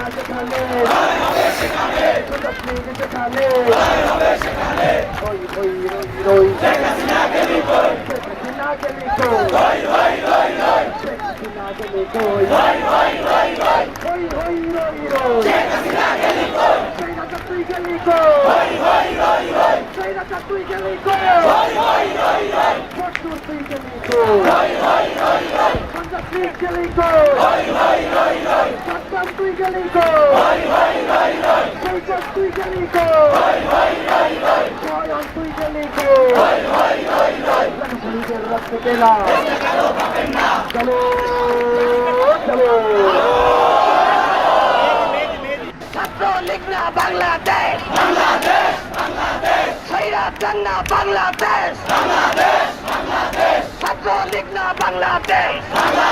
না সেখানে সেখানে ওই ওই ওই তুই গেলি তুই গেলি তুই গেলি কো পঞ্চাশ তুই গেলি কো ছয়ন তুই গেলি কো শহীদের পেলাম চলো চলো ছাত্র না বাংলাদেশ বাংলাদেশ বাংলাদেশ সৈরাত না বাংলাদেশ বাংলাদেশ বাংলাদেশ ছাত্র না বাংলাদেশ বাংলাদেশ